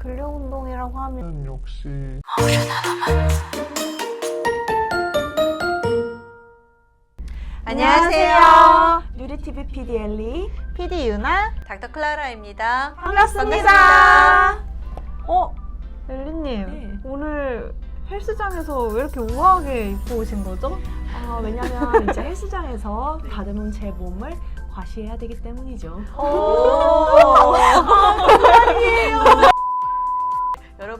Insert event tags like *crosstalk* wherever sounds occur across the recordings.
근력 운동이라고 하면 역시 안녕하세요. 뉴리티비 PD 엘리 PD 유나 닥터 클라라입니다. 반갑습니다. 어, 엘리님 네. 오늘 헬스장에서 왜 이렇게 우아하게 입고 오신 거죠? 아, 왜냐면 *laughs* 이제 헬스장에서 다듬은 제 몸을 과시해야 되기 때문이죠. *laughs*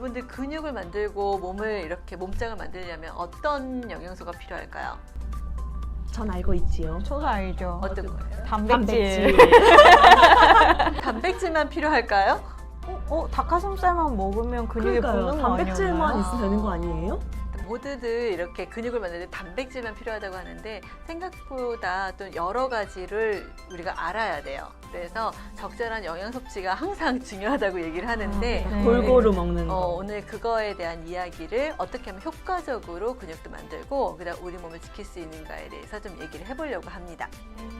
여러분들 근육을 만들고 몸을 이렇게 몸짱을 만들려면 어떤 영양소가 필요할까요? 전 알고 있지요. 저도 알죠. 어떤 거예요? 단백질. *laughs* 단백질 만 필요할까요? 어, 닭가슴살만 먹으면 근육이 그러니까요. 붙는 거 단백질만 아니었나요? 있으면 되는 거 아니에요? 모두들 이렇게 근육을 만들 때 단백질만 필요하다고 하는데 생각보다 또 여러 가지를 우리가 알아야 돼요. 그래서 적절한 영양 섭취가 항상 *laughs* 중요하다고 얘기를 하는데 네. 골고루 먹는 거. 어, 오늘 그거에 대한 이야기를 어떻게 하면 효과적으로 근육도 만들고 그다음 우리 몸을 지킬 수 있는가에 대해서 좀 얘기를 해보려고 합니다.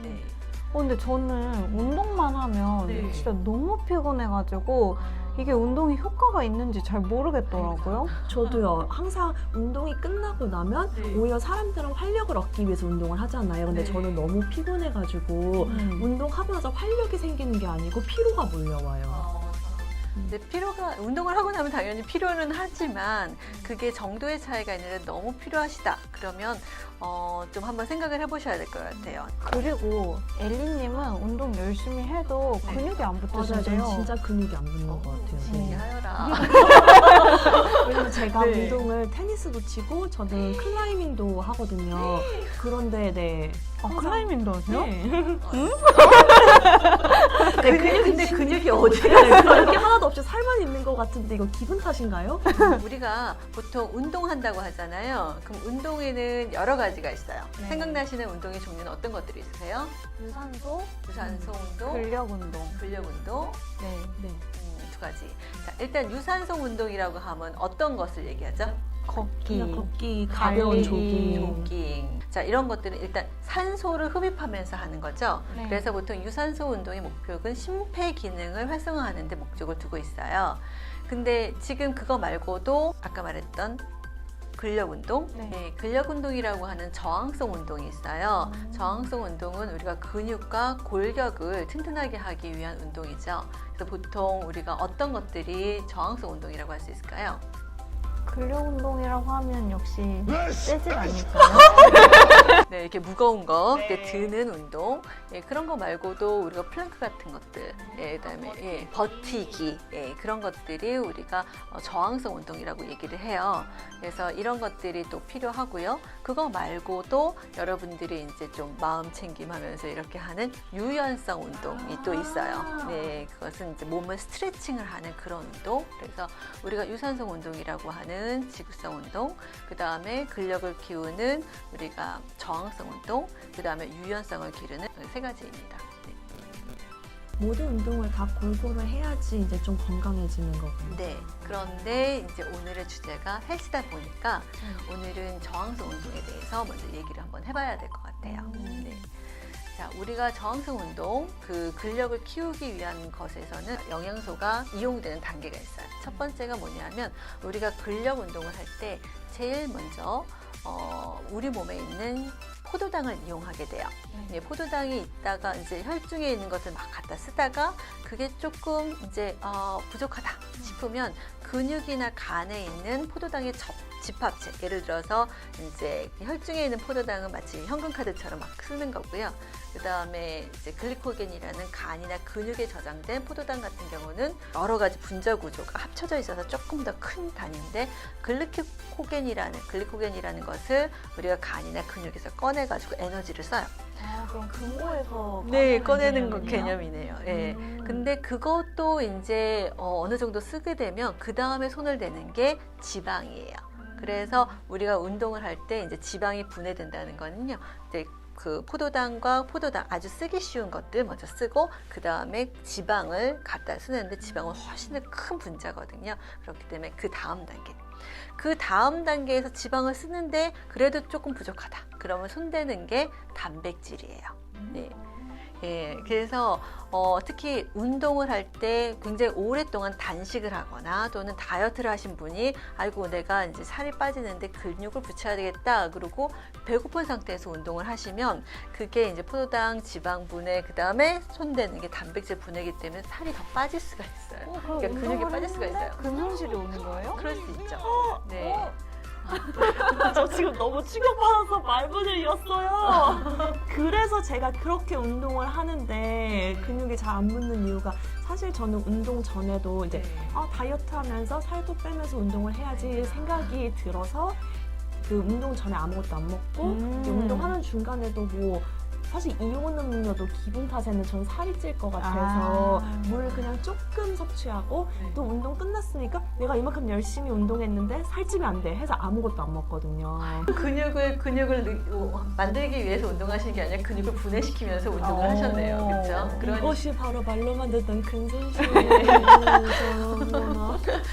네. 어, 근데 저는 운동만 하면 네. 진짜 너무 피곤해가지고 이게 운동이 효과가 있는지 잘 모르겠더라고요. 저도요. 항상 운동이 끝나고 나면 네. 오히려 사람들은 활력을 얻기 위해서 운동을 하잖아요. 근데 네. 저는 너무 피곤해가지고 음. 운동하고 나서 활력이 생기는 게 아니고 피로가 몰려와요. 어, 근데 피로가 운동을 하고 나면 당연히 피로는 하지만 그게 정도의 차이가 있는데 너무 필요하시다 그러면 어, 좀 한번 생각을 해보셔야 될 것 같아요. 그리고 엘리님은 운동 열심히 해도 네. 근육이 안 맞아요. 붙으신데요. 저는 진짜 근육이 안 붙는 것 같아요. 네. 얘기하여라. *laughs* 왜냐면 제가 네. 운동을 테니스도 치고 저는 클라이밍도 하거든요. 그런데 네. 아, 클라이밍도 하세요? 네. *laughs* 근데, 근데 근육이 어디가 이렇게 하나도 없이 살만 있는 것 같은데 이거 기분 탓인가요? *laughs* 우리가 보통 운동한다고 하잖아요. 그럼 운동에는 여러 가지가 있어요. 네. 생각나시는 운동의 종류는 어떤 것들이 있으세요? 유산소, 유산소 운동, 근력 운동. 근력 운동, 네. 네. 음, 두 가지. 자, 일단 유산소 운동이라고 하면 어떤 것을 얘기하죠? 걷기. 그냥 걷기, 가벼운 달리기. 조깅. 조깅. 자, 이런 것들은 일단 산소를 흡입하면서 하는 거죠. 네. 그래서 보통 유산소 운동의 목표는 심폐 기능을 활성화하는 데 목적을 두고 있어요. 근데 지금 그거 말고도 아까 말했던 근력 운동, 네. 네, 근력 운동이라고 하는 저항성 운동이 있어요. 음. 저항성 운동은 우리가 근육과 골격을 튼튼하게 하기 위한 운동이죠. 그래서 보통 우리가 어떤 것들이 저항성 운동이라고 할 수 있을까요? 근력 운동이라고 하면 역시 재질 아닐까요? *laughs* 네, 이렇게 무거운 거, 이렇게 드는 운동, 예, 그런 거 말고도 우리가 플랭크 같은 것들, 예, 그다음에 예, 버티기, 예, 그런 것들이 우리가 어, 저항성 운동이라고 얘기를 해요. 그래서 이런 것들이 또 필요하고요. 그거 말고도 여러분들이 이제 좀 마음 챙김하면서 이렇게 하는 유연성 운동이 또 있어요. 네, 그것은 이제 몸을 스트레칭을 하는 그런 운동. 그래서 우리가 유산성 운동이라고 하는 지구성 운동, 그 다음에 근력을 키우는 우리가 저항성 운동, 그 다음에 유연성을 기르는 세 가지입니다. 네. 모든 운동을 다 골고루 해야지 이제 좀 건강해지는 거군요. 네. 그런데 이제 오늘의 주제가 헬스다 보니까 오늘은 저항성 운동에 대해서 먼저 얘기를 한번 해봐야 될 것 같아요. 네. 자, 우리가 저항성 운동, 그 근력을 키우기 위한 것에서는 영양소가 이용되는 단계가 있어요. 첫 번째가 뭐냐면 우리가 근력 운동을 할 때 제일 먼저 어, 우리 몸에 있는 포도당을 이용하게 돼요. 예, 포도당이 있다가 이제 혈중에 있는 것을 막 갖다 쓰다가 그게 조금 이제 어, 부족하다 싶으면 근육이나 간에 있는 포도당의 접, 집합체 예를 들어서 이제 혈중에 있는 포도당은 마치 현금 카드처럼 막 쓰는 거고요. 그 다음에 이제 글리코겐이라는 간이나 근육에 저장된 포도당 같은 경우는 여러 가지 분자 구조가 합쳐져 있어서 조금 더 큰 단위인데 글리코겐이라는 글리코겐이라는 것을 우리가 간이나 근육에서 꺼내 가지고 에너지를 써요. 아, 그럼 금고에서 네, 꺼내는 거 개념이네요? 예. 음. 근데 그것도 이제 어, 어느 정도 쓰게 되면 그 다음에 손을 대는 게 지방이에요. 그래서 우리가 운동을 할 때 이제 지방이 분해된다는 거는요. 이제 그 포도당과 포도당 아주 쓰기 쉬운 것들 먼저 쓰고 그 다음에 지방을 갖다 쓰는데 지방은 훨씬 더큰 분자거든요. 그렇기 때문에 그 다음 단계. 그 다음 단계에서 지방을 쓰는데 그래도 조금 부족하다. 그러면 손대는 게 단백질이에요. 네. 예, 그래서 어, 특히 운동을 할 때 굉장히 오랫동안 단식을 하거나 또는 다이어트를 하신 분이 아이고 내가 이제 살이 빠지는데 근육을 붙여야 되겠다 그러고 배고픈 상태에서 운동을 하시면 그게 이제 포도당 지방 분해 그 다음에 손대는 게 단백질 분해이기 때문에 살이 더 빠질 수가 있어요. 그러니까 근육이 빠질 수가 있어요. 근손실이 오는 거예요? 그럴 수 있죠. 네. 저 지금 너무 충격받아서 말문을 잃었어요. 그래서 제가 그렇게 운동을 하는데 근육이 잘 안 붙는 이유가 사실 저는 운동 전에도 이제 아, 다이어트 하면서 살도 빼면서 운동을 해야지 생각이 들어서 그 운동 전에 아무것도 안 먹고 음. 이제 운동하는 중간에도 뭐 사실 이온 음료도 기분 탓에는 전 살이 찔 것 같아서 아. 물 그냥 조금 섭취하고 또 운동 끝났으니까 내가 이만큼 열심히 운동했는데 살찌면 안 돼 해서 아무것도 안 먹거든요. 근육을 근육을 느- 어, 만들기 위해서 운동하시는 게 아니라 근육을 분해시키면서 운동을 어. 하셨네요. 그렇죠? 그러니 이것이 바로 말로만 듣던 근손실이구나.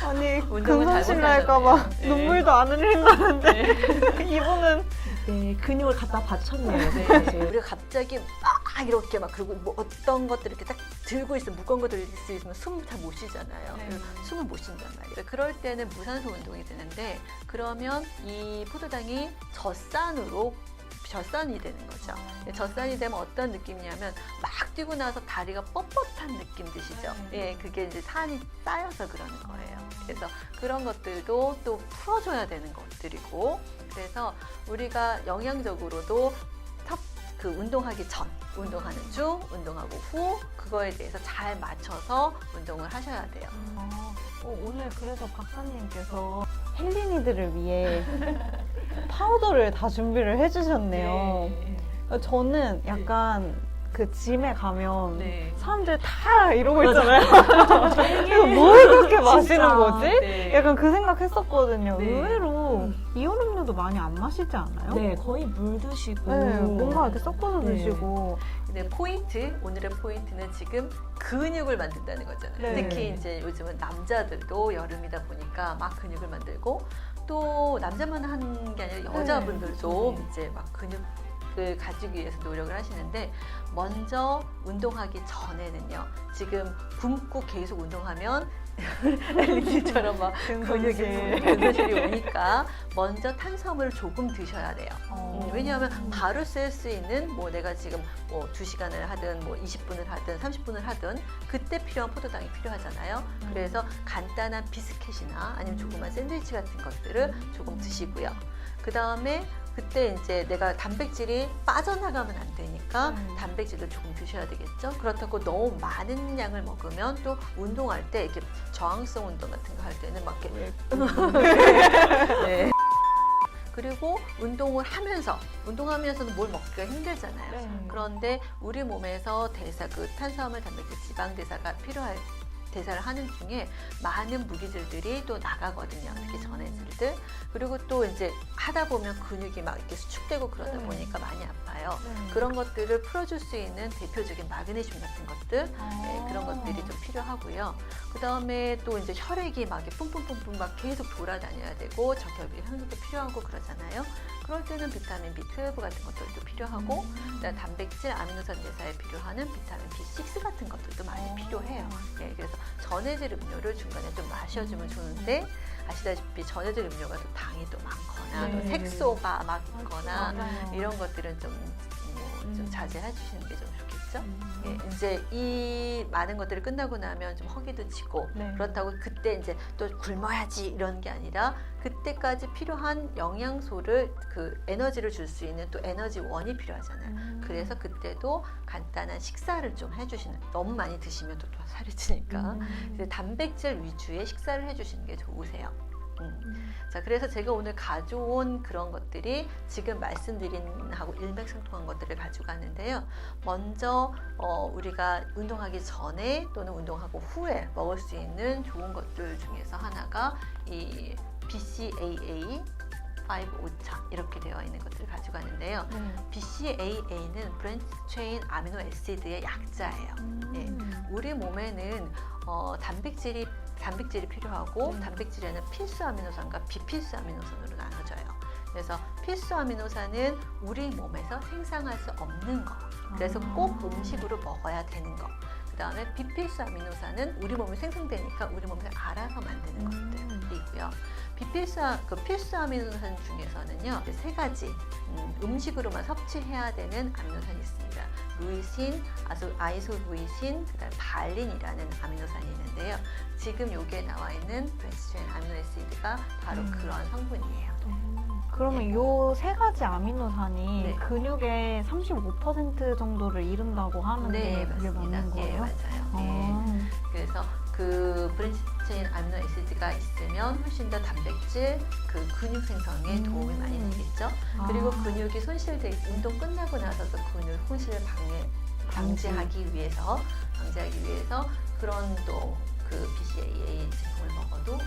아니 운동을 잘못 날까봐 하셨네요. 네. 눈물도 안 흘린다는데 *laughs* 이분은 네, 근육을 갖다 바쳤네요. 네. 사실. 우리가 갑자기 막 이렇게 막 그리고 뭐 어떤 것들 이렇게 딱 들고 있으면 무거운 거 들고 있으면 숨잘못 쉬잖아요. 네. 숨을 못 쉰단 말이에요. 그럴 때는 무산소 운동이 되는데 그러면 이 포도당이 젖산으로 젖산이 되는 거죠. 아. 젖산이 되면 어떤 느낌이냐면 막 뛰고 나서 다리가 뻣뻣한 느낌 드시죠? 네. 예, 그게 이제 산이 쌓여서 그러는 거예요. 그래서 그런 것들도 또 풀어줘야 되는 것들이고, 그래서 우리가 영양적으로도 탑, 그 운동하기 전, 운동하는 중, 운동하고 후, 그거에 대해서 잘 맞춰서 운동을 하셔야 돼요. 아, 어, 오늘 그래서 박사님께서 헬린이들을 위해 *laughs* 파우더를 다 준비를 해주셨네요. 어, 저는 약간 그 짐에 가면 네. 사람들 다 이러고 있잖아요. 뭘 그렇게 마시는 거지? 네. 약간 그 생각했었거든요. 네. 의외로 이온 음료도 많이 안 마시지 않아요? 네, 거의 물 드시고. 네, 뭔가 이렇게 섞어서 네. 드시고. 근데 포인트 오늘의 포인트는 지금 근육을 만든다는 거잖아요. 네. 특히 이제 요즘은 남자들도 여름이다 보니까 막 근육을 만들고 또 남자만 하는 게 아니라 여자분들도 네. 이제 막 근육 을 가지기 위해서 노력을 하시는데 먼저 운동하기 전에는요. 지금 굶고 계속 운동하면 *laughs* 엘리트처럼 막 근육이. 근손실이 오니까 먼저 탄수화물을 조금 드셔야 돼요. 어. 음, 왜냐하면 바로 쓸 수 있는 뭐 내가 지금 뭐 2시간을 하든 뭐 20분을 하든 30분을 하든 그때 필요한 포도당이 필요하잖아요. 그래서 간단한 비스켓이나 아니면 조그만 샌드위치 같은 것들을 조금 드시고요. 그 다음에 그때 이제 내가 단백질이 빠져나가면 안 되니까 음. 단백질을 조금 드셔야 되겠죠. 그렇다고 너무 많은 양을 먹으면 또 운동할 때 이렇게 저항성 운동 같은 거 할 때는 막 이렇게 *laughs* 네. 그리고 운동을 하면서 운동하면서는 뭘 먹기가 힘들잖아요. 네. 그런데 우리 몸에서 대사 그 탄수화물, 단백질, 지방 대사가 필요할 대사를 하는 중에 많은 무기질들이 또 나가거든요. 특히 전해질들. 그리고 또 이제 하다 보면 근육이 막 이렇게 수축되고 그러다 네. 보니까 많이 아파요. 네. 그런 것들을 풀어줄 수 있는 대표적인 마그네슘 같은 것들 네, 그런 것들이 좀 필요하고요. 그 다음에 또 이제 혈액이 막 이렇게 뿜뿜뿜뿜 막 계속 돌아다녀야 되고 적혈기 향수도 필요하고 그러잖아요. 그럴 때는 비타민 B12 같은 것들도 필요하고 그다음 단백질, 아미노산 대사에 필요하는 비타민 B6 같은 것들도 많이 필요해요. 네, 그래서 전해질 음료를 중간에 좀 마셔주면 좋은데 아시다시피 전해질 음료가 또 당이 또 많거나 네. 또 색소가 막 있거나 맞아요. 이런 것들은 좀, 뭐, 좀 음. 자제해 주시는 게 좀 좋겠죠. 음. 예, 이제 이 많은 것들이 끝나고 나면 좀 허기도 지고 네. 그렇다고 그때 이제 또 굶어야지 이런 게 아니라 그때까지 필요한 영양소를 그 에너지를 줄 수 있는 또 에너지 원이 필요하잖아요. 음. 그래서 그때도 간단한 식사를 좀 해주시는 너무 많이 드시면 또, 또 살이 찌니까 음. 단백질 위주의 식사를 해주시는 게 좋으세요. 음. 자, 그래서 제가 오늘 가져온 그런 것들이 지금 말씀드린 하고 일맥상통한 것들을 가지고 왔는데요. 먼저 어, 우리가 운동하기 전에 또는 운동하고 후에 먹을 수 있는 좋은 것들 중에서 하나가 이 BCAA 5오차 이렇게 되어 있는 것들을 가지고 왔는데요. 네. BCAA는 브랜치 체인 아미노 애시드의 약자예요. 네. 음. 우리 몸에는 어, 단백질이 단백질이 필요하고 네. 단백질에는 필수 아미노산과 비필수 아미노산으로 나눠져요. 그래서 필수 아미노산은 우리 몸에서 생산할 수 없는 거. 그래서 아. 꼭 음식으로 먹어야 되는 거. 그 다음에 비필수 아미노산은 우리 몸에 생성되니까 우리 몸에서 알아서 만드는 음. 것들이고요. 비필수 아- 그 필수 아미노산 중에서는요 세 가지 음, 음식으로만 섭취해야 되는 아미노산이 있습니다. 루이신, 아소, 아이소루이신, 그다음 발린이라는 아미노산이 있는데요. 지금 여기에 나와 있는 브레스트엔 아미노에시드가 바로 음. 그런 성분이에요. 그러면 요 세 가지 아미노산이 네. 근육의 35% 정도를 이룬다고 하는데 네, 그게 맞습니다. 맞는 예, 거예요? 맞아요. 네. 아, 그래서 그 브 랜치체인 아미노 에시드가 있으면 훨씬 더 단백질, 그 근육 생성에 음. 도움이 많이 되겠죠. 그리고 아. 근육이 손실돼 운동 끝나고 나서도 근육 손실을 방해 방지하기 위해서 방지하기 위해서 그런 또 그 BCAA 제품을 먹어도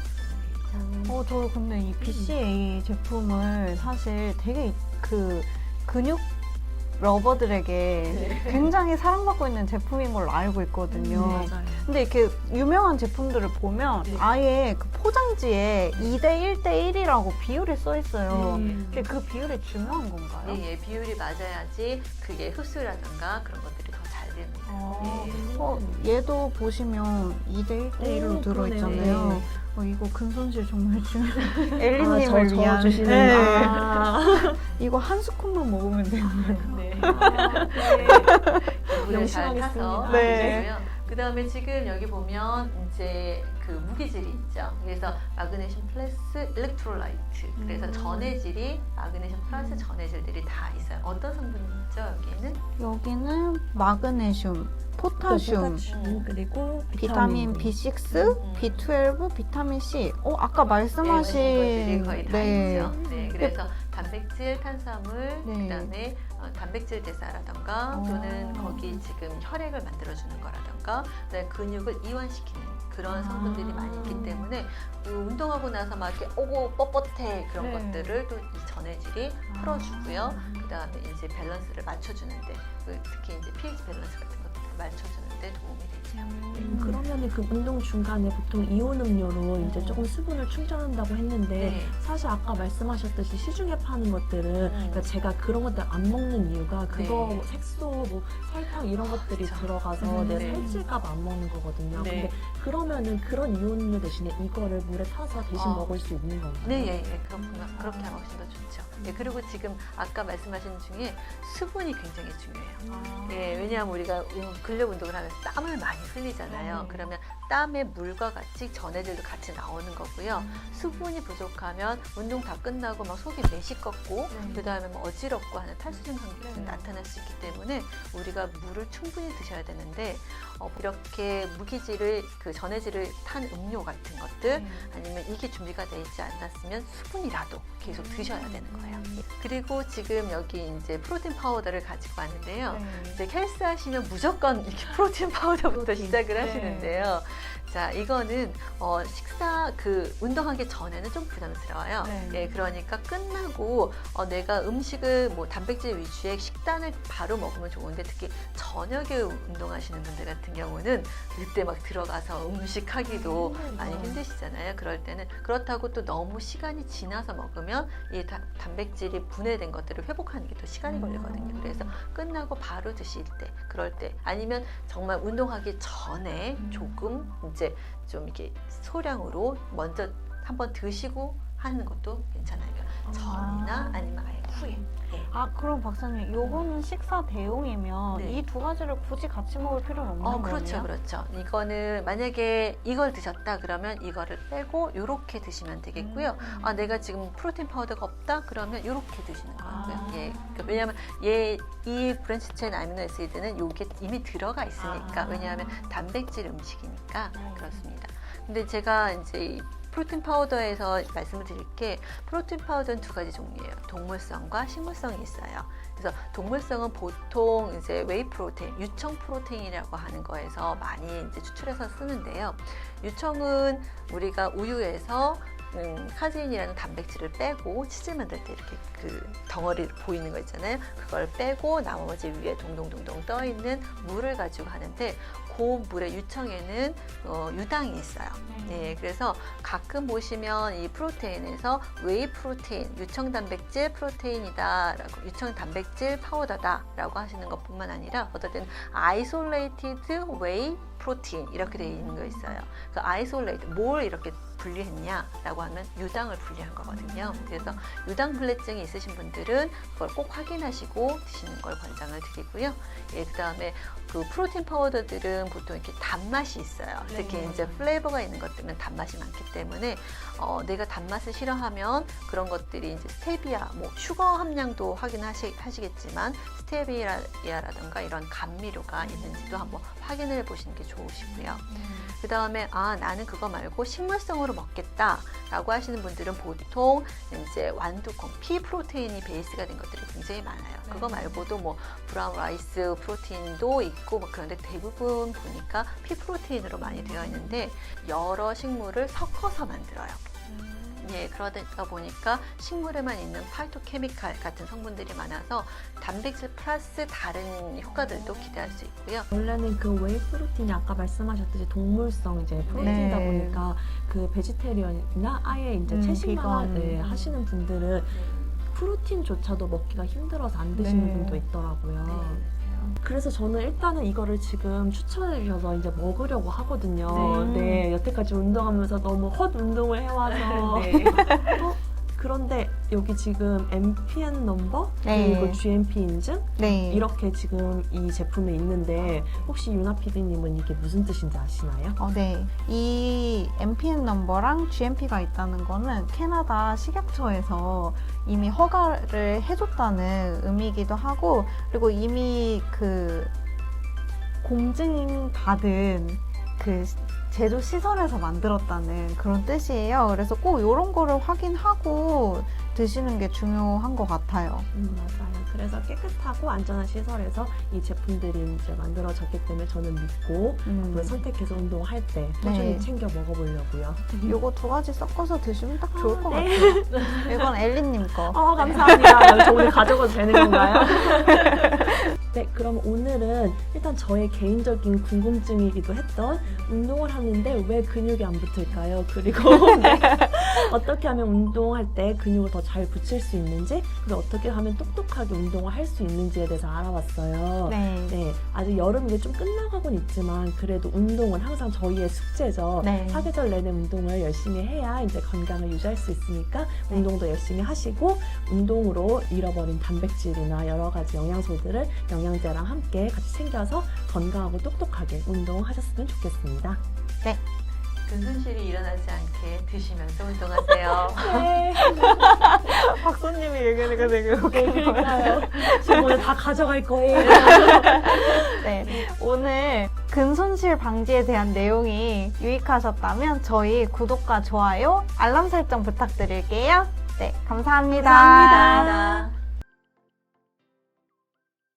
되겠죠. 어, 저 근데 이 BCA 제품을 사실 되게 그 근육 러버들에게 굉장히 사랑받고 있는 제품인 걸로 알고 있거든요. 음, 맞아요. 근데 이렇게 유명한 제품들을 보면 네. 아예 그 포장지에 2대 1대 1이라고 비율이 써 있어요. 음. 근데 그 비율이 중요한 건가요? 예, 예, 비율이 맞아야지 그게 흡수라든가 그런 것들이 더 잘 됩니다. 어, 예. 어, 얘도 보시면 2대 1대 1로 오, 들어 있잖아요. 그러네요. 어, 이거 근손실 정말 중요해요. 아, 엘리님을 저 위한. 저어주시는 네. 아. *laughs* 이거 한 스푼만 먹으면 돼요. 네. 물을 잘 명심하겠습니다. 타서 네. 드시고요. 그 다음에 지금 여기 보면 이제 그 무기질이 있죠. 그래서 마그네슘 플러스 일렉트로라이트. 그래서 음. 전해질이 마그네슘 플러스 전해질들이 다 있어요. 어떤 성분이죠 여기는? 여기는 마그네슘, 포타슘, 포타슘, 그리고 비타민 비타민 B6, 음. B12, 비타민 C. 어, 아까 말씀하신 네, 것들이 거의 다 네. 있죠. 네, 그래서 단백질, 탄수화물, 네. 그다음에 어, 단백질 대사라던가 어. 또는 거기 지금 혈액을 만들어주는 거라던가 근육을 이완시키는 그런 아. 성분들이 많이 있기 때문에 그 운동하고 나서 막 이렇게 오고 뻣뻣해 그런 네. 것들을 또 이 전해질이 아. 풀어주고요. 그 다음에 이제 밸런스를 맞춰주는데 그 특히 이제 pH 밸런스 같은 것들을 맞춰주는 데 도움이 되죠. 음, 그러면은 그 운동 중간에 보통 이온 음료로 이제 음. 조금 수분을 충전한다고 했는데 네. 사실 아까 말씀하셨듯이 시중에 파는 것들은 그러니까 제가 그런 것들 안 먹는 이유가 그거 네. 뭐 색소, 뭐 설탕 이런 것들이 그쵸. 들어가서 음, 내 네. 살찔까 봐 안 먹는 거거든요. 네. 근데 그러면은 그런 이온 음료 대신에 이거를 물에 타서 대신 아. 먹을 수 있는 건가요? 네, 예, 예, 그렇구나. 그렇게 하면 훨씬 더 좋죠. 예, 그리고 지금 아까 말씀하신 중에 수분이 굉장히 중요해요. 아. 예, 왜냐하면 우리가 음, 근력 운동을 하면서 땀을 많이 흘리잖아요. 네. 그러면 땀에 물과 같이 전해질도 같이 나오는 거고요. 수분이 부족하면 운동 다 끝나고 막 속이 메시껍고 네. 그 다음에 뭐 어지럽고 하는 탈수 증 상태가 네. 나타날 수 있기 때문에 우리가 물을 충분히 드셔야 되는데 어, 이렇게 무기질을 그 전해질을 탄 음료 같은 것들 네. 아니면 이게 준비가 되어 있지 않았으면 수분이라도 계속 드셔야 되는 거예요. 그리고 지금 여기 이제 프로틴 파우더를 가지고 왔는데요. 네. 이제 헬스 하시면 무조건 이렇게 *laughs* 프로틴 파우더부터. 시작을 네. 하시는데요. 자, 이거는 어, 식사 그 운동하기 전에는 좀 부담스러워요. 네. 예, 그러니까 끝나고 어, 내가 음식을 뭐 단백질 위주의 식단을 바로 먹으면 좋은데 특히 저녁에 운동하시는 분들 같은 경우는 그때 막 들어가서 음식하기도 힘들죠. 많이 힘드시잖아요. 그럴 때는 그렇다고 또 너무 시간이 지나서 먹으면 이 다- 단백질이 분해된 것들을 회복하는 게 또 시간이 걸리거든요. 그래서 끝나고 바로 드실 때, 그럴 때 아니면 정말 운동하기 전에 조금 이제 좀 이렇게 소량으로 먼저 한번 드시고 하는 것도 괜찮아요. 그러니까 전이나 아니면 아예 후에. 예. 아, 그럼 박사님, 요거는 식사 대용이면 네. 이 두 가지를 굳이 같이 먹을 필요는 없는 어, 거예요? 그렇죠, 그렇죠. 이거는 만약에 이걸 드셨다 그러면 이거를 빼고 이렇게 드시면 되겠고요. 음. 아, 내가 지금 프로틴 파우더가 없다 그러면 이렇게 드시는 거고요. 아. 예. 그러니까 왜냐하면 얘, 이 브랜치 체인 아미노 에시드는 요게 이미 들어가 있으니까 아. 왜냐하면 단백질 음식이니까 네. 그렇습니다. 근데 제가 이제 이 프로틴 파우더에서 말씀을 드릴 게 프로틴 파우더는 두 가지 종류예요. 동물성과 식물성이 있어요. 그래서 동물성은 보통 이제 웨이 프로테인, 유청 프로테인이라고 하는 거에서 많이 이제 추출해서 쓰는데요. 유청은 우리가 우유에서 음, 카제인이라는 단백질을 빼고 치즈 만들 때 이렇게 그 덩어리 보이는 거 있잖아요. 그걸 빼고 나머지 위에 동동동동 떠 있는 물을 가지고 하는데 그 물의 유청에는 어, 유당이 있어요. 네, 그래서 가끔 보시면 이 프로테인에서 웨이 프로테인, 유청 단백질 프로테인이다라고 유청 단백질 파우더다라고 하시는 것뿐만 아니라 어떨 때는 아이솔레이티드 웨이 프로테인 이렇게 되어 있는 거 있어요. 그 아이솔레이트 뭘 이렇게 분리했냐라고 하면 유당을 분리한 거거든요. 그래서 유당 불내증이 있으신 분들은 그걸 꼭 확인하시고 드시는 걸 권장을 드리고요. 예, 그다음에 그 프로틴 파우더들은 보통 이렇게 단맛이 있어요. 특히 네. 이제 플레이버가 있는 것들은 단맛이 많기 때문에 어, 내가 단맛을 싫어하면 그런 것들이 이제 스테비아, 뭐 슈거 함량도 확인하시겠지만 스테비아라든가 이런 감미료가 있는지도 한번 확인을 보시는 게 좋으시고요. 그 다음에 아 나는 그거 말고 식물성으로 먹겠다라고 하시는 분들은 보통 이제 완두콩, 피 프로테인이 베이스가 된 것들이 굉장히 많아요. 그거 말고도 뭐 브라운 라이스 프로테인도 있고 뭐 그런데 대부분 보니까 피 프로테인으로 많이 되어 있는데 여러 식물을 섞어서 만들어요. 예, 그러다 보니까 식물에만 있는 파이토케미칼 같은 성분들이 많아서 단백질 플러스 다른 효과들도 기대할 수 있고요. 원래는 그 웨이 프로틴이 아까 말씀하셨듯이 동물성 이제 프로틴이다 네. 보니까 그 베지테리언이나 아예 이제 음, 채식만. 네, 하시는 분들은 프로틴조차도 먹기가 힘들어서 안 드시는 네. 분도 있더라고요. 그래서 저는 일단은 이거를 지금 추천해 주셔서 이제 먹으려고 하거든요. 네. 네, 여태까지 운동하면서 너무 헛 운동을 해와서 *laughs* 네. 그런데 여기 지금 MPN 넘버 네. 그리고 GMP 인증 네. 이렇게 지금 이 제품에 있는데 혹시 유나 PD님은 이게 무슨 뜻인지 아시나요? 어, 네. 이 MPN 넘버랑 GMP가 있다는 거는 캐나다 식약처에서 이미 허가를 해줬다는 의미이기도 하고, 그리고 이미 그 공증 받은 그 제조 시설에서 만들었다는 그런 뜻이에요. 그래서 꼭 이런 거를 확인하고 드시는 게 중요한 것 같아요. 음, 맞아요. 그래서 깨끗하고 안전한 시설에서 이 제품들이 이제 만들어졌기 때문에 저는 믿고 음. 선택해서 운동할 때 꾸준히 네. 챙겨 먹어보려고요. *laughs* 요거 두 가지 섞어서 드시면 딱 좋을 아, 것 네. 같아요. *laughs* 이건 엘리님 거. 어, 감사합니다. 저 오늘 가져가도 되는 건가요? *laughs* 네, 그럼 오늘은 일단 저의 개인적인 궁금증이기도 했던 운동을 하는데 왜 근육이 안 붙을까요? 그리고 네, 어떻게 하면 운동할 때 근육을 더 잘 붙일 수 있는지, 그리고 어떻게 하면 똑똑하게 운동을 할 수 있는지에 대해서 알아봤어요. 네. 네, 아직 여름 이제 좀 끝나가곤 있지만 그래도 운동은 항상 저희의 숙제죠. 네. 사계절 내내 운동을 열심히 해야 이제 건강을 유지할 수 있으니까 운동도 열심히 하시고 운동으로 잃어버린 단백질이나 여러 가지 영양소들을 영양제랑 함께 같이 챙겨서 건강하고 똑똑하게 운동하셨으면 좋겠습니다. 근손실이 일어나지 않게 드시면서 운동하세요. 네, *laughs* 박사님이 얘기하니까 되게 그러니까요. 지금 오늘 다 가져갈 거예요. *laughs* 네. 오늘 근손실 방지에 대한 내용이 유익하셨다면 저희 구독과 좋아요, 알람 설정 부탁드릴게요. 네, 감사합니다. 감사합니다.